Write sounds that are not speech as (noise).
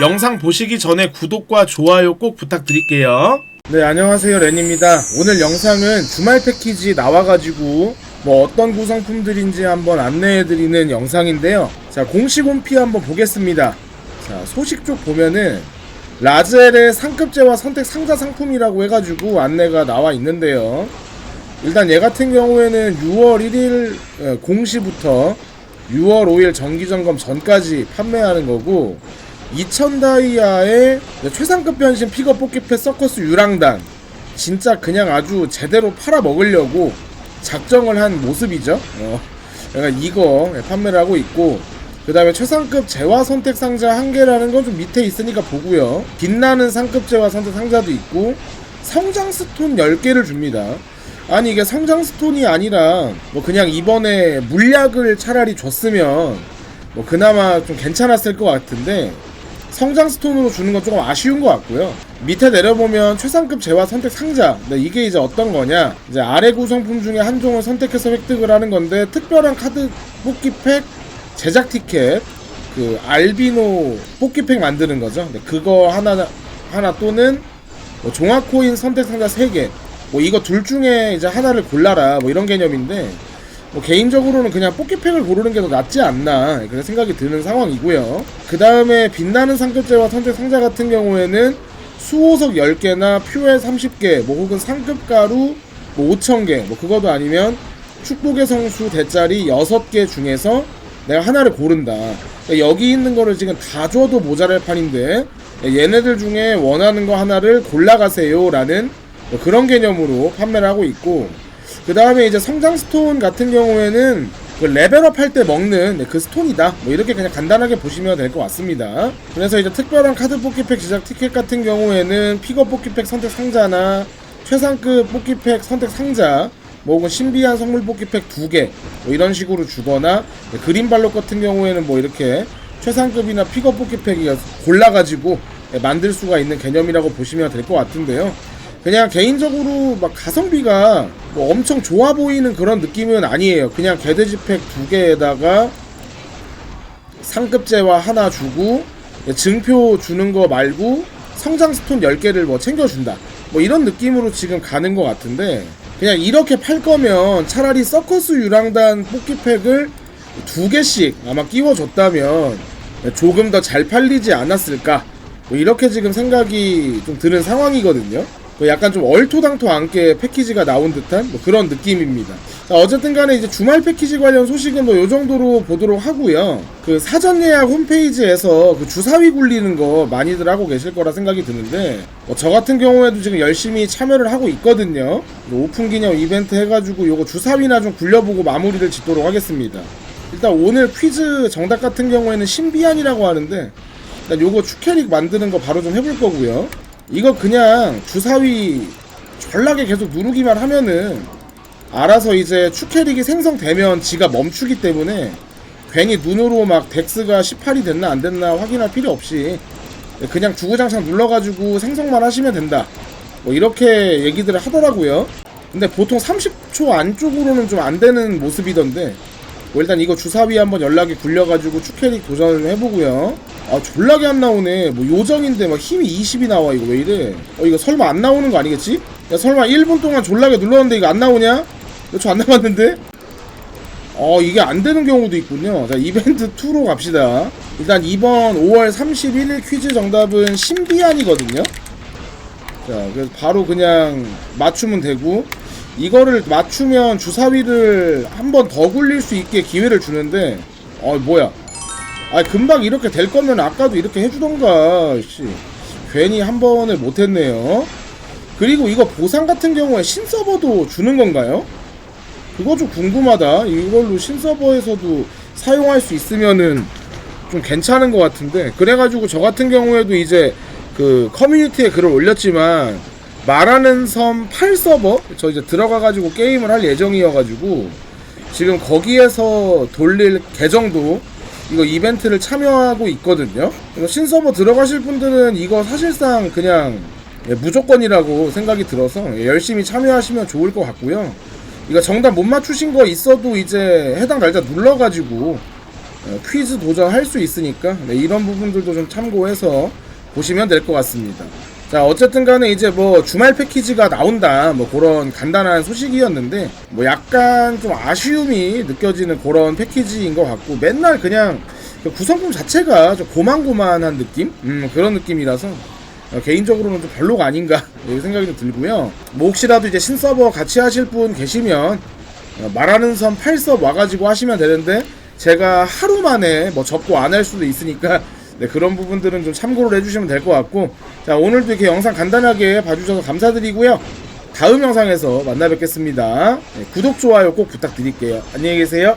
영상 보시기 전에 구독과 좋아요 꼭 부탁드릴게요. 네, 안녕하세요. 렌입니다. 오늘 영상은 주말 패키지 나와가지고 뭐 어떤 구성품들인지 한번 안내해드리는 영상인데요. 자, 공식 홈피 한번 보겠습니다. 자, 소식 쪽 보면은 라젤의 상급제와 선택 상자 상품이라고 해가지고 안내가 나와 있는데요. 일단 얘 같은 경우에는 6월 1일 어, 공시부터 6월 5일 정기점검 전까지 판매하는 거고 2000 다이아의 최상급 변신 픽업 뽑기패 서커스 유랑단 진짜 그냥 아주 제대로 팔아 먹으려고 작정을 한 모습이죠. 어, 이거 판매를 하고 있고 그 다음에 최상급 재화 선택 상자 한 개라는 건 좀 밑에 있으니까 보고요. 빛나는 상급 재화 선택 상자도 있고 성장 스톤 10개를 줍니다. 아니 이게 성장 스톤이 아니라 뭐 그냥 이번에 물약을 차라리 줬으면 뭐 그나마 좀 괜찮았을 것 같은데 성장 스톤으로 주는 건 조금 아쉬운 것 같고요. 밑에 내려보면 최상급 재화 선택 상자. 네, 이게 이제 어떤 거냐? 이제 아래 구성품 중에 한 종을 선택해서 획득을 하는 건데 특별한 카드 뽑기 팩 제작 티켓 그 알비노 뽑기 팩 만드는 거죠. 네, 그거 하나 하나 또는 뭐 종합 코인 선택 상자 3개. 뭐 이거 둘 중에 이제 하나를 골라라. 뭐 이런 개념인데 뭐 개인적으로는 그냥 뽑기팩을 고르는 게 더 낫지 않나 그런 생각이 드는 상황이고요. 그 다음에 빛나는 상급제와 선택 상자 같은 경우에는 수호석 10개나 퓨에 30개, 뭐 혹은 상급 가루 뭐 5,000개, 뭐 그것도 아니면 축복의 성수 대짜리 6개 중에서 내가 하나를 고른다. 그러니까 여기 있는 거를 지금 다 줘도 모자랄 판인데 얘네들 중에 원하는 거 하나를 골라가세요 라는 뭐 그런 개념으로 판매를 하고 있고 그 다음에 이제 성장 스톤 같은 경우에는 그 레벨업 할 때 먹는 네, 그 스톤이다. 뭐 이렇게 그냥 간단하게 보시면 될 것 같습니다. 그래서 이제 특별한 카드 뽑기팩 제작 티켓 같은 경우에는 픽업 뽑기팩 선택 상자나 최상급 뽑기팩 선택 상자 뭐 혹은 신비한 선물 뽑기팩 두개 뭐 이런 식으로 주거나 네, 그린발록 같은 경우에는 뭐 이렇게 최상급이나 픽업 뽑기팩이 골라가지고 네, 만들 수가 있는 개념이라고 보시면 될 것 같은데요. 그냥 개인적으로 막 가성비가 뭐 엄청 좋아 보이는 그런 느낌은 아니에요. 그냥 개돼지팩 두 개에다가 상급제와 하나 주고 증표 주는 거 말고 성장 스톤 10개를 뭐 챙겨준다. 뭐 이런 느낌으로 지금 가는 것 같은데 그냥 이렇게 팔 거면 차라리 서커스 유랑단 뽑기팩을 두 개씩 아마 끼워줬다면 조금 더 잘 팔리지 않았을까 뭐 이렇게 지금 생각이 좀 드는 상황이거든요. 그 약간 좀 얼토당토 않게 패키지가 나온 듯한 뭐 그런 느낌입니다. 자, 어쨌든 간에 이제 주말 패키지 관련 소식은 뭐 요 정도로 보도록 하고요. 그 사전 예약 홈페이지에서 그 주사위 굴리는 거 많이들 하고 계실 거라 생각이 드는데 뭐 저 같은 경우에도 지금 열심히 참여를 하고 있거든요. 오픈 기념 이벤트 해가지고 요거 주사위나 좀 굴려보고 마무리를 짓도록 하겠습니다. 일단 오늘 퀴즈 정답 같은 경우에는 신비안이라고 하는데 일단 요거 추캐릭 만드는 거 바로 좀 해볼 거고요. 이거 그냥 주사위 전락에 계속 누르기만 하면은 알아서 이제 추캐릭이 생성되면 지가 멈추기 때문에 괜히 눈으로 막 덱스가 18이 됐나 안 됐나 확인할 필요 없이 그냥 주구장창 눌러가지고 생성만 하시면 된다. 뭐 이렇게 얘기들을 하더라고요. 근데 보통 30초 안쪽으로는 좀 안 되는 모습이던데 뭐 일단 이거 주사위 한번 연락이 굴려가지고 추캐릭 도전을 해보고요. 아 졸라게 안 나오네. 뭐 요정인데 막 힘이 20이 나와 이거 왜 이래? 어 이거 설마 안 나오는 거 아니겠지? 야 설마 1분 동안 졸라게 눌렀는데 이거 안 나오냐? 몇 초 안 남았는데? 어 이게 안 되는 경우도 있군요. 자 이벤트 2로 갑시다. 일단 이번 5월 31일 퀴즈 정답은 신비안이거든요. 자 그래서 바로 그냥 맞추면 되고 이거를 맞추면 주사위를 한 번 더 굴릴 수 있게 기회를 주는데 어 뭐야 아 금방 이렇게 될 거면 아까도 이렇게 해주던가 씨. 괜히 한 번을 못했네요. 그리고 이거 보상 같은 경우에 신서버도 주는 건가요? 그거 좀 궁금하다. 이걸로 신서버에서도 사용할 수 있으면은 좀 괜찮은 것 같은데. 그래가지고 저 같은 경우에도 이제 그 커뮤니티에 글을 올렸지만 말하는 섬 8서버? 저 이제 들어가가지고 게임을 할 예정이어가지고 지금 거기에서 돌릴 계정도 이거 이벤트를 참여하고 있거든요. 신서버 들어가실 분들은 이거 사실상 그냥 예, 무조건이라고 생각이 들어서 예, 열심히 참여하시면 좋을 것 같고요. 이거 정답 못 맞추신 거 있어도 이제 해당 날짜 눌러가지고 어, 퀴즈 도전할 수 있으니까 네, 이런 부분들도 좀 참고해서 보시면 될 것 같습니다. 자 어쨌든 간에 이제 뭐 주말 패키지가 나온다 뭐 그런 간단한 소식이었는데 뭐 약간 좀 아쉬움이 느껴지는 그런 패키지인 것 같고 맨날 그냥 그 구성품 자체가 좀 고만고만한 느낌? 음 그런 느낌이라서 어, 개인적으로는 좀 별로가 아닌가 (laughs) 이런 생각이 좀 들고요 뭐 혹시라도 이제 신서버 같이 하실 분 계시면 어, 말하는 섬 8섭 와가지고 하시면 되는데 제가 하루 만에 뭐 접고 안 할 수도 있으니까 네, 그런 부분들은 좀 참고를 해주시면 될 것 같고 자 오늘도 이렇게 영상 간단하게 봐주셔서 감사드리고요. 다음 영상에서 만나 뵙겠습니다. 네, 구독 좋아요 꼭 부탁드릴게요. 안녕히 계세요